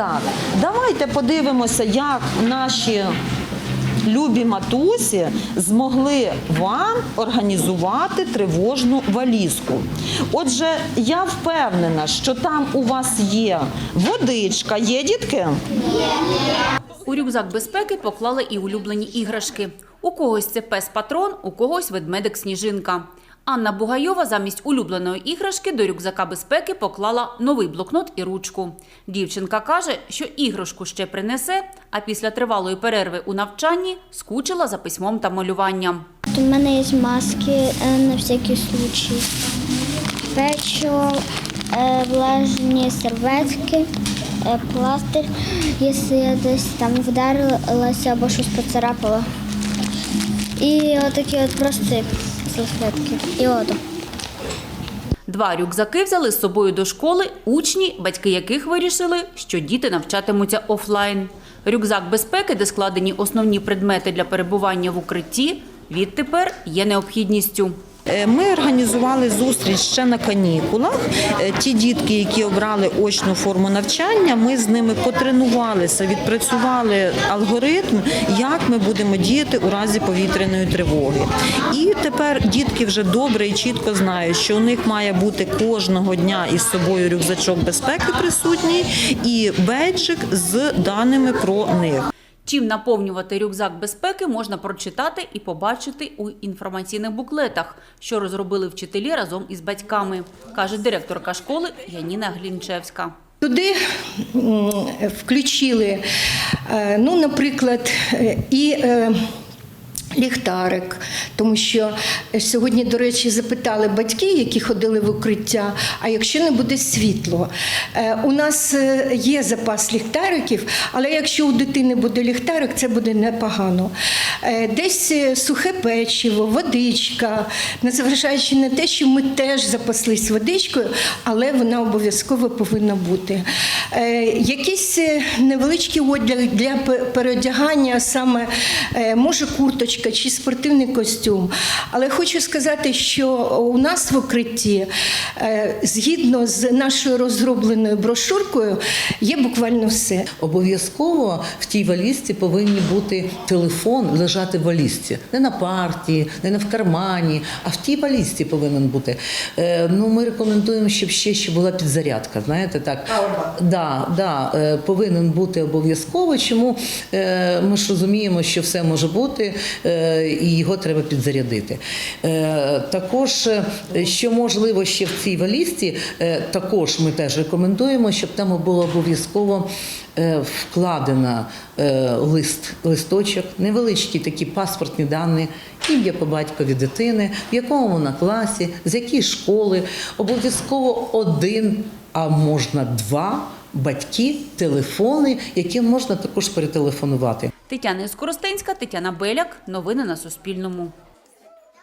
Так, давайте подивимося, як наші любі матусі змогли вам організувати тривожну валізку. Отже, я впевнена, що там у вас є водичка, є дітки? У рюкзак безпеки поклали і улюблені іграшки. У когось це пес-патрон, у когось ведмедик сніжинка. Анна Бугайова замість улюбленої іграшки до рюкзака безпеки поклала новий блокнот і ручку. Дівчинка каже, що іграшку ще принесе, а після тривалої перерви у навчанні скучила за письмом та малюванням. У мене є маски е, на всякий случай. Печиво, е, влажні серветки, е, пластир, якщо я десь там вдарилася або щось поцарапала. І отакі от прості салфетки. І воду. Два рюкзаки взяли з собою до школи учні, батьки яких вирішили, що діти навчатимуться офлайн. Рюкзак безпеки, де складені основні предмети для перебування в укритті, відтепер є необхідністю. Е, Ми організували зустріч ще на канікулах. Е, Ті дітки, які обрали очну форму навчання, ми з ними потренувалися, відпрацювали алгоритм, як ми будемо діяти у разі повітряної тривоги. І тепер дітки вже добре і чітко знають, що у них має бути кожного дня із собою рюкзачок безпеки присутній і бейджик з даними про них. Чим наповнювати рюкзак безпеки можна прочитати і побачити у інформаційних буклетах, що розробили вчителі разом із батьками, каже директорка школи Яніна Глінчевська. Туди включили, е, ну, наприклад, е, і е, ліхтарик, тому що сьогодні, до речі, запитали батьки, які ходили в укриття, а якщо не буде світло. Е, У нас е, є запас ліхтариків, але якщо у дитини буде ліхтарик, це буде непогано. Е, Десь е, сухе печиво, водичка, незважаючи на те, що ми теж запаслись водичкою, але вона обов'язково повинна бути. Е, Якийсь е, одяг для переодягання, саме е, може курточка чи спортивний костюм. Але хочу сказати, що у нас в укритті, згідно з нашою розробленою брошуркою, є буквально все. Обов'язково в тій валізці повинні бути телефон лежати в валізці. Не на парті, не в кармані, а в тій валізці повинен бути. Ну, ми рекомендуємо, щоб ще, ще була підзарядка. Знаєте, так. Да, да, е, повинен бути обов'язково. Чому е, ми ж розуміємо, що все може бути, е, і його треба підзарядити. Також, що можливо ще в цій валізці, також ми теж рекомендуємо, щоб там було обов'язково вкладена е, лист, листочок, невеличкі такі паспортні дані, ім'я по батькові дитини, в якому вона класі, з якої школи, обов'язково один, а можна два батьки, телефони, яким можна також перетелефонувати. Тетяна Скоростенська, Тетяна Беляк. Новини на Суспільному.